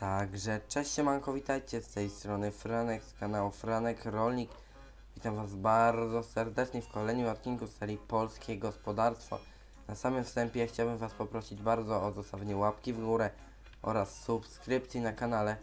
Także cześć siemanko, witajcie z tej strony Franek z kanału Franek Rolnik. Witam was bardzo serdecznie w kolejnym odcinku serii Polskie Gospodarstwo. Na samym wstępie chciałbym was poprosić bardzo o zostawienie łapki w górę oraz subskrypcji na kanale,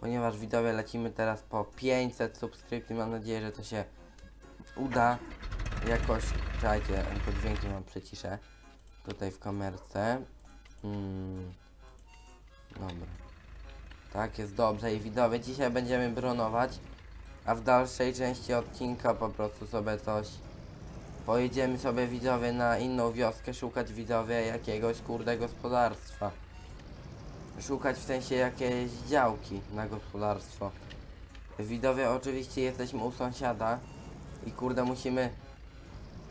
ponieważ widzowie lecimy teraz po 500 subskrypcji. Mam nadzieję, że to się uda jakoś. Czekajcie, to dźwięki mam przyciszę tutaj w kamerce. Mm. Dobra. Tak, jest dobrze i widzowie, dzisiaj będziemy bronować, a w dalszej części odcinka po prostu sobie coś pojedziemy sobie widzowie na inną wioskę, szukać widzowie jakiegoś kurde gospodarstwa. Szukać w sensie jakiejś działki na gospodarstwo. Widzowie oczywiście jesteśmy u sąsiada i kurde musimy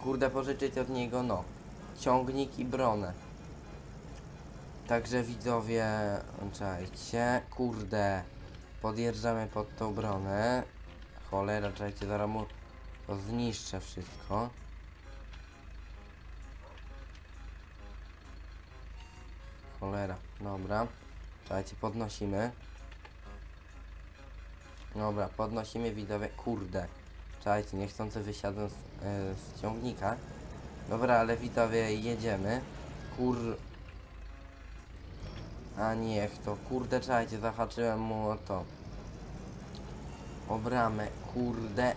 kurde pożyczyć od niego no ciągnik i bronę. Także widzowie, czekajcie, kurde, podjeżdżamy pod tą bronę. Cholera, czekajcie, zaraz mu to zniszczę wszystko. Cholera, dobra. Czekajcie, podnosimy. Dobra, podnosimy widzowie, kurde. Czekajcie, niechcący wysiadłem z, e, z ciągnika. Dobra, ale widzowie, jedziemy. Kur... A niech to, kurde, czekajcie, zahaczyłem mu o to. O bramę, kurde.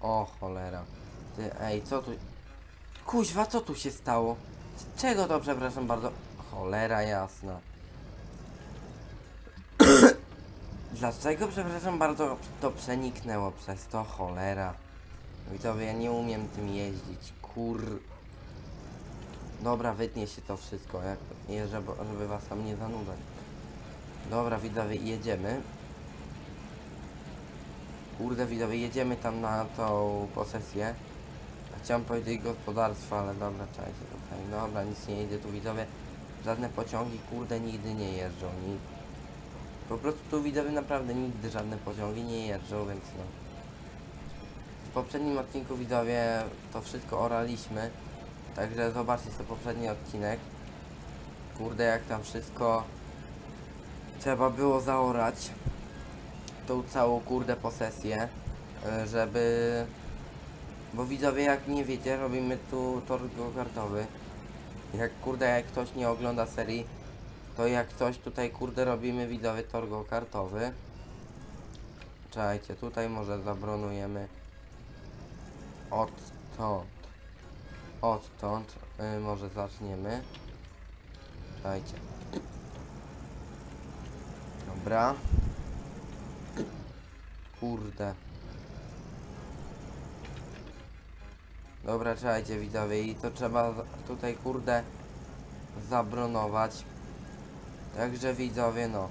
O cholera. Ty, ej, co tu... Kuźwa, co tu się stało? Z czego to, przepraszam bardzo? Cholera jasna. Dlaczego, przepraszam bardzo, to przeniknęło przez to? Cholera. Widzowie, ja nie umiem tym jeździć, kur... Dobra, wytnie się to wszystko, jak, żeby, żeby was tam nie zanudzać. Dobra, widzowie, jedziemy. Kurde, widzowie, jedziemy tam na tą posesję. Chciałem powiedzieć gospodarstwo, ale dobra, czekajcie tutaj. Dobra, nic nie idzie tu, widzowie. Żadne pociągi, kurde, nigdy nie jeżdżą. Ni... Po prostu tu, widzowie, naprawdę nigdy żadne pociągi nie jeżdżą, więc no. W poprzednim odcinku, widzowie, to wszystko oraliśmy. Także zobaczcie sobie poprzedni odcinek. Kurde, jak tam wszystko trzeba było zaorać. Tą całą kurde posesję, e, żeby... Bo widzowie, jak nie wiecie, robimy tu tor go-kartowy. Jak kurde, jak ktoś nie ogląda serii, to jak coś tutaj kurde robimy widzowie tor go-kartowy. Czekajcie, tutaj może zabronujemy odtąd. Odtąd y, może zaczniemy. Czekajcie. Dobra. Kurde. Dobra, czekajcie widzowie i to trzeba tutaj kurde zabronować. Także widzowie no.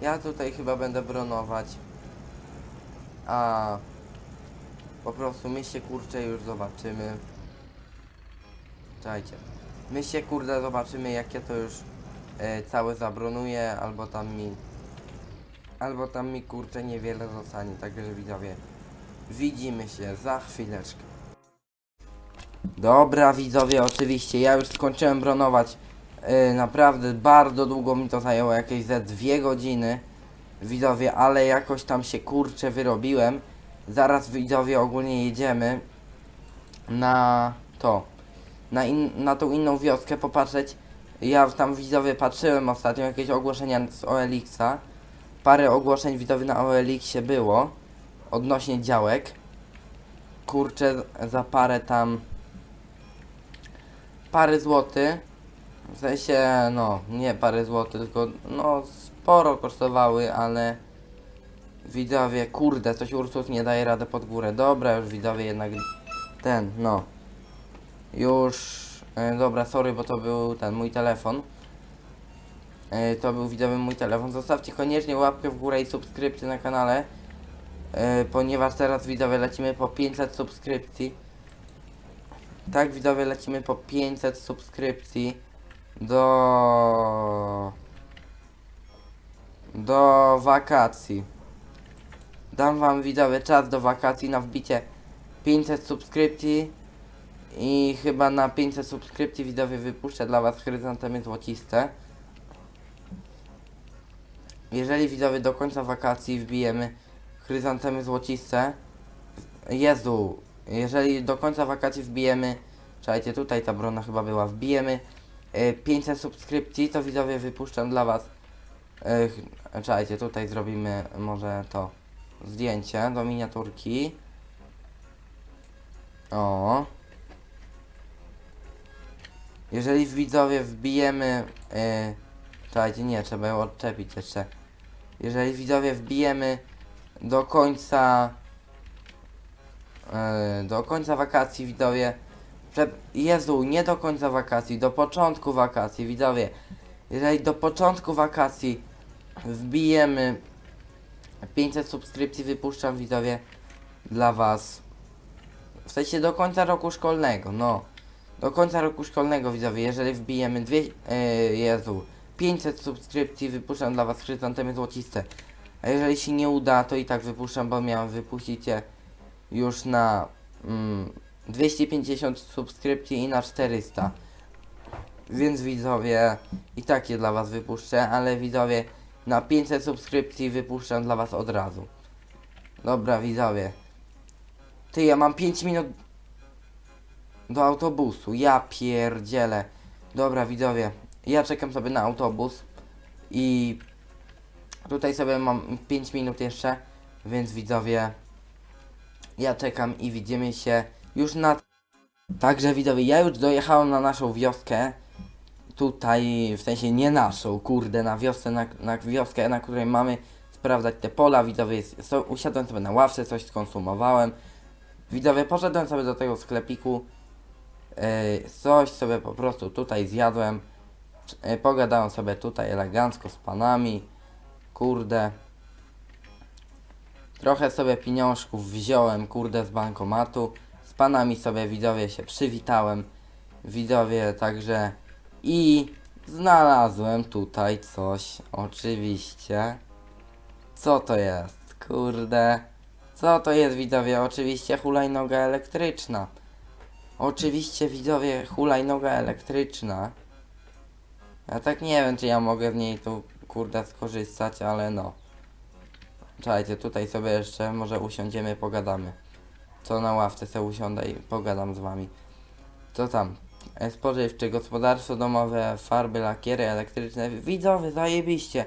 Ja tutaj chyba będę bronować. A po prostu my się kurczę już zobaczymy. Czekajcie. My się kurde zobaczymy jakie to już e, całe zabronuje, albo tam mi albo tam mi kurczę niewiele zostanie, także widzowie widzimy się za chwileczkę. Dobra widzowie, oczywiście ja już skończyłem bronować e, naprawdę bardzo długo mi to zajęło, jakieś ze dwie godziny widzowie, ale jakoś tam się kurczę wyrobiłem. Zaraz widzowie ogólnie jedziemy na to na, in, na tą inną wioskę popatrzeć. Ja tam widzowie patrzyłem ostatnio jakieś ogłoszenia z OLX-a. Parę ogłoszeń widzowie na OLX-ie było odnośnie działek. Kurczę, za parę tam parę złoty. W sensie, no, nie parę złotych, tylko no sporo kosztowały, ale widzowie, kurde, coś Ursus nie daje rady pod górę. Dobra, już widzowie jednak ten, no. Już, e, dobra, sorry, bo to był ten mój telefon. E, to był widzowy mój telefon. Zostawcie koniecznie łapkę w górę i subskrypcję na kanale, e, ponieważ teraz widzowie lecimy po 500 subskrypcji. Tak, widzowie lecimy po 500 subskrypcji do do wakacji. Dam wam widzowie czas do wakacji na wbicie 500 subskrypcji i chyba na 500 subskrypcji widzowie wypuszczę dla was chryzantemy złociste. jeżeli widzowie do końca wakacji wbijemy chryzantemy złociste, Jezu, jeżeli do końca wakacji wbijemy, czekajcie, tutaj ta brona chyba była, wbijemy y, 500 subskrypcji, to widzowie wypuszczam dla was, ch- czekajcie, tutaj zrobimy może to zdjęcie do miniaturki. O. Jeżeli widzowie wbijemy, yy, czekajcie, nie, trzeba ją odczepić jeszcze. Jeżeli widzowie wbijemy do końca, yy, do końca wakacji widzowie, że, Jezu, nie do końca wakacji, do początku wakacji widzowie. Jeżeli do początku wakacji wbijemy 500 subskrypcji, wypuszczam widzowie dla was. W sensie do końca roku szkolnego, no. Do końca roku szkolnego widzowie, jeżeli wbijemy dwie, yy, Jezu, 500 subskrypcji, wypuszczam dla was chryzantemy złociste. A jeżeli się nie uda, to i tak wypuszczam, bo miałem wypuścić je już na mm, 250 subskrypcji i na 400. Więc widzowie, i tak je dla was wypuszczę, ale widzowie, na 500 subskrypcji wypuszczam dla was od razu. Dobra widzowie. Ty, ja mam 5 minut do autobusu. Ja pierdzielę. Dobra widzowie, ja czekam sobie na autobus i tutaj sobie mam 5 minut jeszcze, więc widzowie, ja czekam i widzimy się już na... Także widzowie, ja już dojechałem na naszą wioskę. Tutaj, w sensie nie naszą, kurde, na wioskę, na, na wioskę, na której mamy sprawdzać te pola. Widzowie, so, usiadłem sobie na ławce, coś skonsumowałem. Widzowie, poszedłem sobie do tego sklepiku. Yy, coś sobie po prostu tutaj zjadłem. Yy, pogadałem sobie tutaj elegancko z panami. Kurde. Trochę sobie pieniążków wziąłem, kurde, z bankomatu. Z panami sobie widzowie się przywitałem. Widzowie, także i znalazłem tutaj coś, oczywiście. Co to jest? Kurde. Co to jest widzowie? Oczywiście hulajnoga elektryczna. Oczywiście widzowie hulajnoga elektryczna. Ja tak nie wiem czy ja mogę z niej tu kurde skorzystać, ale no. Czekajcie, tutaj sobie jeszcze może usiądziemy, pogadamy. Co na ławce sobie usiądę i pogadam z wami. Co tam? Spożywczy, gospodarstwo domowe, farby, lakiery elektryczne. Widzowie, zajebiście.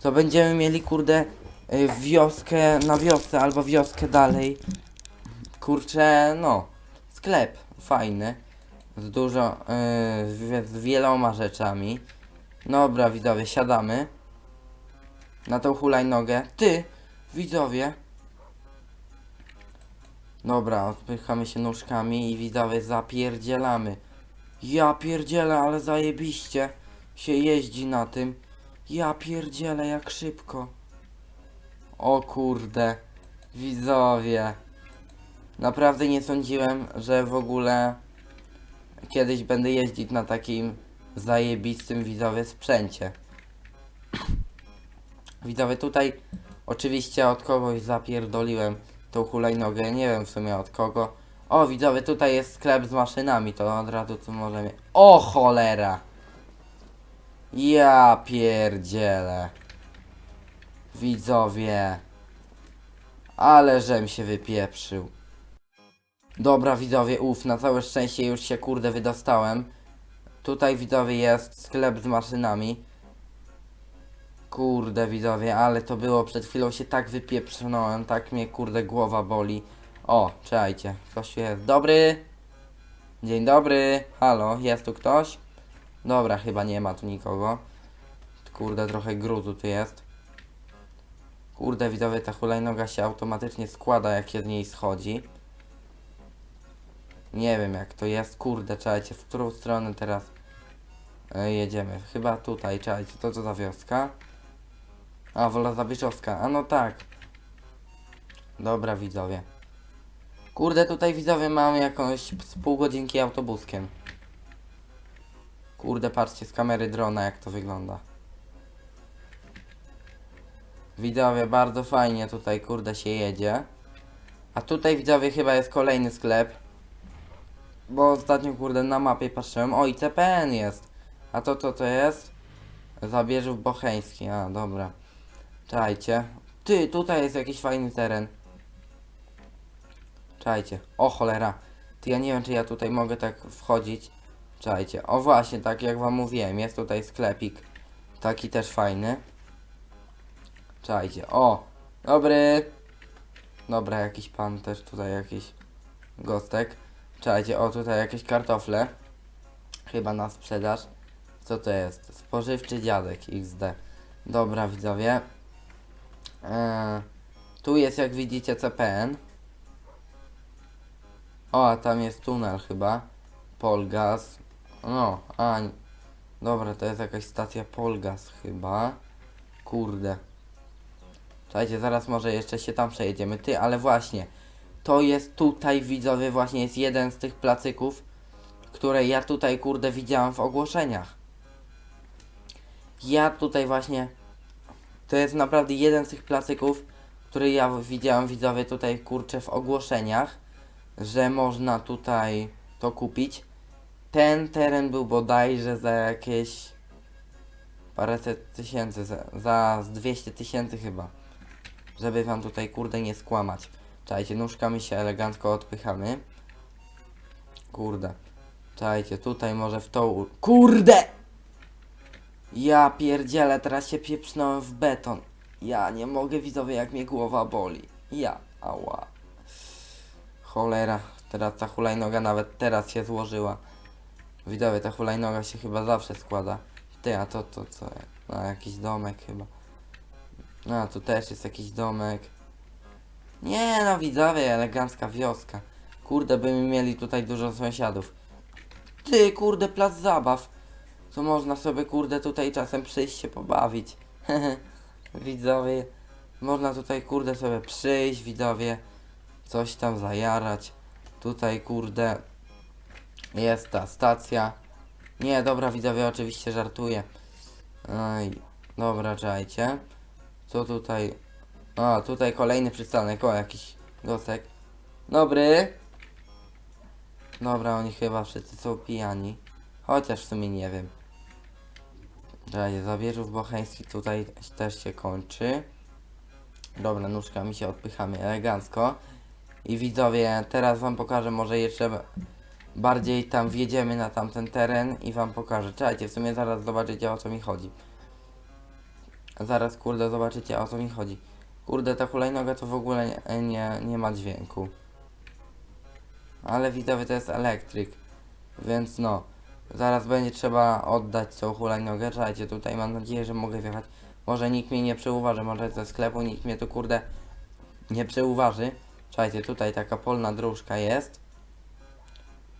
To będziemy mieli kurde y, wioskę na wiosce albo wioskę dalej. Kurczę, no. Sklep fajny. Z dużo, y, z, z wieloma rzeczami. Dobra, widzowie, siadamy. Na tą hulajnogę. Ty, widzowie. Dobra, odpychamy się nóżkami i widzowie zapierdzielamy. Ja pierdzielę, ale zajebiście się jeździ na tym. Ja pierdzielę, jak szybko. O kurde, widzowie. Naprawdę nie sądziłem, że w ogóle kiedyś będę jeździć na takim zajebistym widzowie sprzęcie. Widzowie, tutaj oczywiście od kogoś zapierdoliłem tą hulajnogę, nie wiem w sumie od kogo. O, widzowie, tutaj jest sklep z maszynami, to od razu tu możemy... O cholera! Ja pierdzielę. Widzowie. Ale żem się wypieprzył. Dobra widzowie, uf, na całe szczęście już się kurde wydostałem. Tutaj widzowie jest sklep z maszynami. Kurde widzowie, ale to było przed chwilą się tak wypieprznąłem, tak mnie kurde głowa boli. O, czekajcie, ktoś jest. Dobry! Dzień dobry, halo, jest tu ktoś? Dobra, chyba nie ma tu nikogo. Kurde, trochę gruzu tu jest. Kurde, widzowie, ta hulajnoga się automatycznie składa, jak się z niej schodzi. Nie wiem, jak to jest. Kurde, czekajcie, w którą stronę teraz e, jedziemy? Chyba tutaj, czekajcie, to co za wioska? A, Wola Zabiszowska. A no tak. Dobra, widzowie. Kurde, tutaj widzowie mamy jakąś z pół godzinki autobuskiem. Kurde, patrzcie z kamery drona jak to wygląda. Widzowie, bardzo fajnie tutaj, kurde, się jedzie. A tutaj, widzowie, chyba jest kolejny sklep. Bo ostatnio, kurde, na mapie patrzyłem. O, i CPN jest. A to co to jest? Zabierzów Bocheński. A, dobra. Czajcie. Ty, tutaj jest jakiś fajny teren. Czajcie. O cholera. Ty, ja nie wiem, czy ja tutaj mogę tak wchodzić. Czajcie. O właśnie, tak jak wam mówiłem, jest tutaj sklepik. Taki też fajny. Czajcie. O! Dobry! Dobra, jakiś pan też tutaj jakiś gostek. Czajcie, o tutaj jakieś kartofle. Chyba na sprzedaż. Co to jest? Spożywczy dziadek XD. Dobra, widzowie. Eee, tu jest, jak widzicie, CPN. O, a tam jest tunel chyba. Polgaz. No, a... Dobra, to jest jakaś stacja Polgaz chyba. Kurde. Słuchajcie, zaraz może jeszcze się tam przejedziemy. Ty, ale właśnie. To jest tutaj, widzowie, właśnie jest jeden z tych placyków, które ja tutaj, kurde, widziałem w ogłoszeniach. Ja tutaj właśnie... To jest naprawdę jeden z tych placyków, który ja widziałem, widzowie, tutaj, kurczę, w ogłoszeniach, że można tutaj to kupić. Ten teren był bodajże za jakieś paręset tysięcy, za, za z 200 tysięcy chyba. Żeby wam tutaj, kurde, nie skłamać. Czajcie, nóżkami się elegancko odpychamy. Kurde. Czajcie, tutaj może w tą... Kurde! Ja pierdzielę, teraz się pieprznąłem w beton. Ja nie mogę, widzowie, jak mnie głowa boli. Ja, ała. Cholera, teraz ta hulajnoga nawet teraz się złożyła. Widzowie, ta hulajnoga się chyba zawsze składa. Ty, a to, to, co? No, jakiś domek chyba. No, tu też jest jakiś domek. Nie no, widzowie, elegancka wioska. Kurde, by mi mieli tutaj dużo sąsiadów. Ty, kurde, plac zabaw. To można sobie, kurde, tutaj czasem przyjść się pobawić. widzowie, można tutaj, kurde, sobie przyjść, widzowie. Coś tam zajarać. Tutaj, kurde, jest ta stacja. Nie, dobra, widzowie, oczywiście żartuję. Oj, dobra, czajcie. Co tutaj? A, tutaj kolejny przystanek. O, jakiś gostek. Dobry. Dobra, oni chyba wszyscy są pijani. Chociaż w sumie nie wiem. Czekajcie, Zabierzów Bocheński tutaj też się kończy. Dobra, nóżkami się odpychamy elegancko. I widzowie, teraz wam pokażę może jeszcze bardziej tam wjedziemy na tamten teren i wam pokażę. Czekajcie, w sumie zaraz zobaczycie o co mi chodzi. Zaraz kurde zobaczycie o co mi chodzi. Kurde ta hulajnoga to w ogóle nie, nie, nie ma dźwięku. Ale widzowie to jest elektryk. Więc no. Zaraz będzie trzeba oddać tą hulajnogę. Czekajcie, tutaj mam nadzieję, że mogę wjechać. Może nikt mnie nie przeuważy, może ze sklepu nikt mnie tu kurde nie przeuważy. Czekajcie, tutaj taka polna dróżka jest.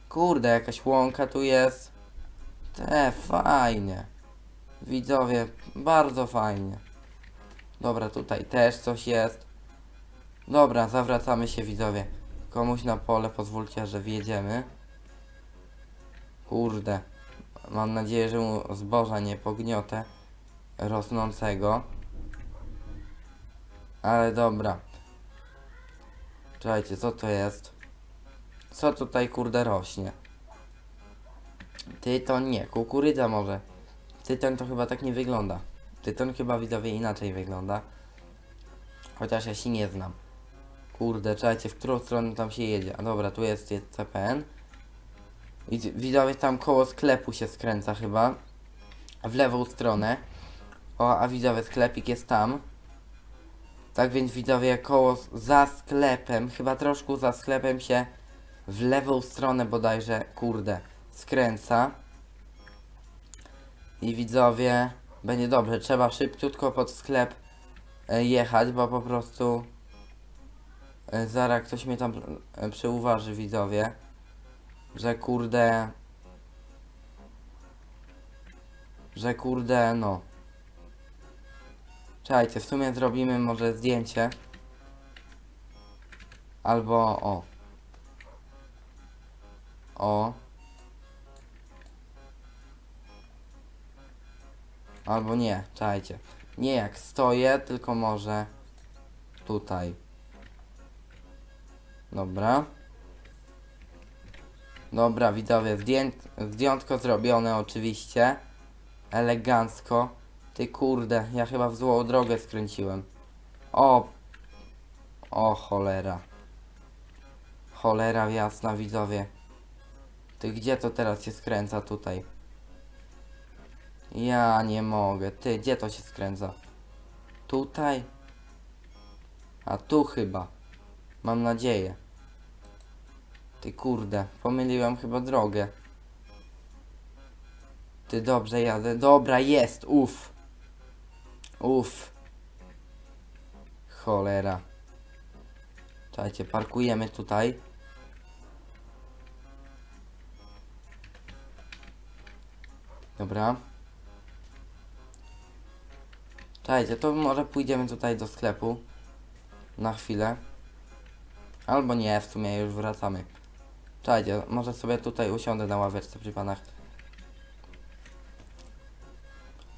Kurde, jakaś łąka tu jest. Te, fajnie. Widzowie, bardzo fajnie. Dobra, tutaj też coś jest. Dobra, zawracamy się widzowie. Komuś na pole pozwólcie, że wjedziemy. Kurde. Mam nadzieję, że mu zboża nie pogniotę rosnącego. Ale dobra. Czekajcie, co to jest? Co tutaj kurde rośnie? Tyton nie, kukurydza może. Tyton to chyba tak nie wygląda. Tyton chyba widzowie inaczej wygląda. Chociaż ja się nie znam. Kurde, czekajcie, w którą stronę tam się jedzie. A dobra, tu jest, jest CPN. Widzowie tam koło sklepu się skręca chyba. W lewą stronę. O, a widzowie, sklepik jest tam. Tak więc widzowie, koło, za sklepem, chyba troszkę za sklepem się w lewą stronę bodajże, kurde, skręca. I widzowie, będzie dobrze, trzeba szybciutko pod sklep e, jechać, bo po prostu e, zaraz ktoś mnie tam e, przeuważy, widzowie, że kurde, że kurde, no. Czekajcie, w sumie zrobimy może zdjęcie. Albo, o. O. Albo nie, czekajcie. Nie jak stoję, tylko może tutaj. Dobra. Dobra, widzowie, zdjątko zrobione oczywiście. Elegancko. Ty kurde, ja chyba w złą drogę skręciłem. O! O cholera. Cholera jasna widzowie. Ty gdzie to teraz się skręca tutaj? Ja nie mogę. Ty, gdzie to się skręca? Tutaj? A tu chyba. Mam nadzieję. Ty kurde, pomyliłem chyba drogę. Ty dobrze jadę. Dobra, jest. Uff. Uff. Cholera. Czekajcie, parkujemy tutaj. Dobra. Czekajcie, to może pójdziemy tutaj do sklepu. Na chwilę. Albo nie, w sumie już wracamy. Czekajcie, może sobie tutaj usiądę na ławeczce przy panach.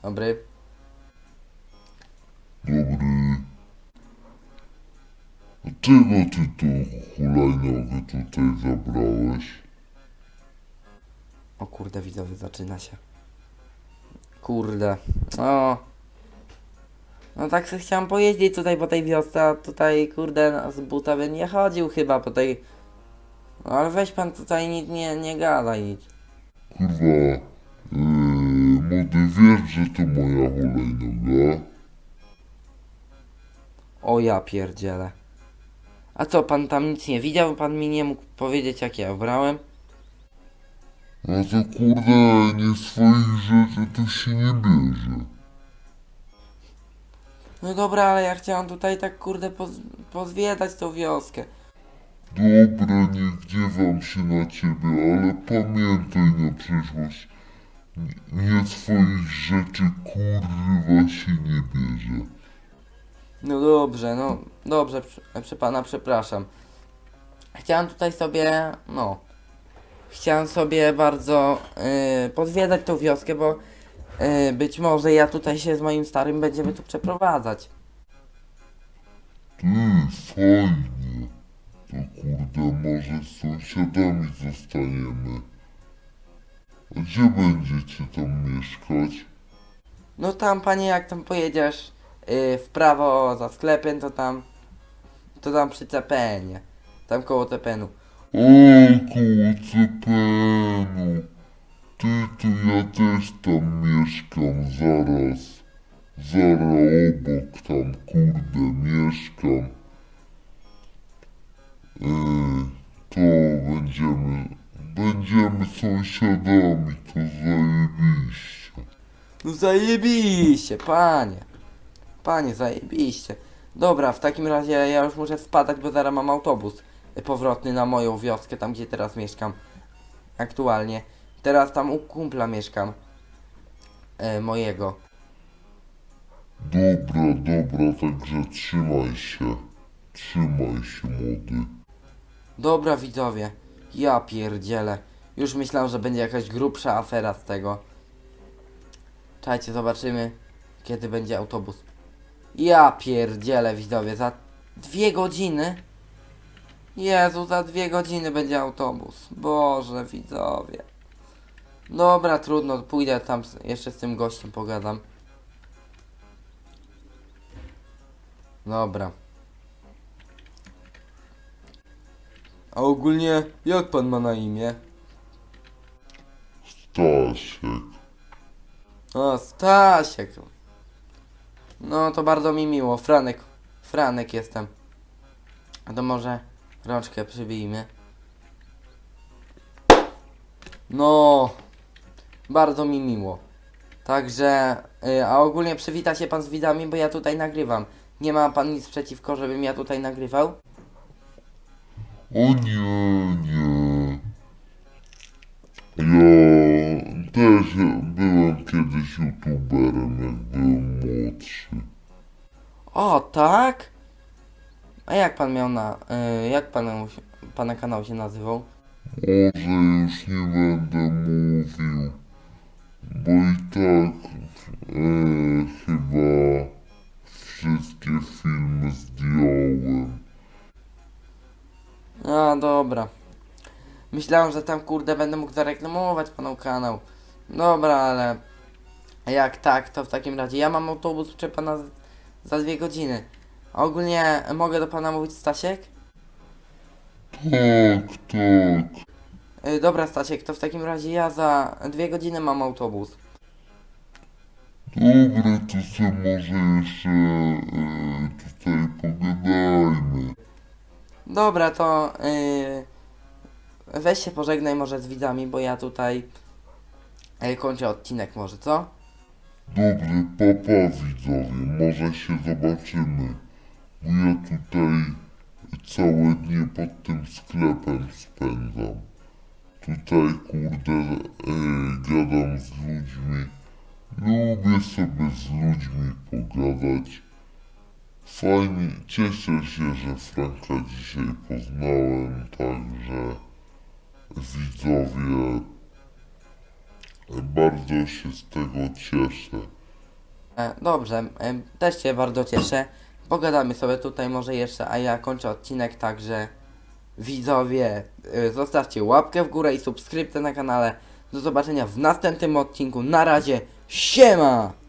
Dobry. Dobry. A czego ty tu hulajnogę tutaj zabrałeś? O kurde, widzowie, zaczyna się. Kurde. O. No tak sobie chciałem pojeździć tutaj po tej wiosce, a tutaj kurde no, z buta bym nie chodził chyba po tej... No ale weź pan tutaj nic nie, nie gadaj nic. Kurwa, yy, młody wiesz, że to moja hulajnoga? O ja pierdzielę. A co, pan tam nic nie widział? Pan mi nie mógł powiedzieć jak ja brałem? A to kurde, nie swoich rzeczy to się nie bierze. No dobra, ale ja chciałem tutaj tak kurde poz pozwiedzać tą wioskę. Dobra, nie gniewam się na ciebie, ale pamiętaj na przyszłość. Nie swoich rzeczy kurwa się nie bierze. No dobrze, no dobrze, przy, przy pana przepraszam. Chciałem tutaj sobie, no, chciałem sobie bardzo yy, podwiedzać tą wioskę, bo yy, być może ja tutaj się z moim starym będziemy tu przeprowadzać. Ty, fajnie. To kurde, może z sąsiadami zostaniemy. A gdzie będziecie tam mieszkać? No tam panie, jak tam pojedziesz yy, w prawo za sklepem, to tam, to tam przy CPN-ie, tam koło CPN-u. O, koło CPN-u. Ty, to ja też tam mieszkam zaraz. Zaraz obok tam, kurde, mieszkam. Yy, to będziemy, będziemy sąsiadami, to zajebiście. No zajebiście, panie. Panie, zajebiście. Dobra, w takim razie ja już muszę spadać, bo zaraz mam autobus powrotny na moją wioskę, tam gdzie teraz mieszkam. Aktualnie. Teraz tam u kumpla mieszkam. E, mojego. Dobra, dobra, także trzymaj się. Trzymaj się, młody. Dobra, widzowie. Ja pierdzielę. Już myślałem, że będzie jakaś grubsza afera z tego. Czekajcie, zobaczymy, kiedy będzie autobus. Ja pierdzielę, widzowie, za dwie godziny? Jezu, za dwie godziny będzie autobus. Boże, widzowie. Dobra, trudno, pójdę tam z, jeszcze z tym gościem pogadam. Dobra. A ogólnie, jak pan ma na imię? Stasiek. O, Stasiek. No, to bardzo mi miło. Franek. Franek jestem. A to może rączkę przybijmy. No, bardzo mi miło. Także, y, a ogólnie przywita się pan z widzami, bo ja tutaj nagrywam. Nie ma pan nic przeciwko, żebym ja tutaj nagrywał? O nie, nie. Ja też byłem kiedyś youtuberem, jak byłem młodszy. O, tak? A jak pan miał na, y, jak pan, pana kanał się nazywał? Może już nie będę mówił, bo i tak e, chyba wszystkie filmy zdjąłem. A, dobra. Myślałem, że tam kurde będę mógł zareklamować panu kanał. Dobra, ale jak tak, to w takim razie ja mam autobus przy pana za dwie godziny. A ogólnie mogę do pana mówić Stasiek? Tak, tak. Y, dobra Stasiek, to w takim razie ja za dwie godziny mam autobus. Dobra, to se może jeszcze e, tutaj pogadajmy. Dobra, to yy, weź się pożegnaj może z widzami, bo ja tutaj yy, kończę odcinek może, co? Dobry, papa widzowie, może się zobaczymy. Bo ja tutaj całe dnie pod tym sklepem spędzam. Tutaj kurde gadam z ludźmi. Lubię sobie z ludźmi pogadać. Fajnie, cieszę się, że Franka dzisiaj poznałem, także widzowie bardzo się z tego cieszę. E, dobrze, e, też się bardzo cieszę. Pogadamy sobie tutaj może jeszcze, a ja kończę odcinek, także widzowie, y, zostawcie łapkę w górę i subskrypcję na kanale. Do zobaczenia w następnym odcinku. Na razie, siema!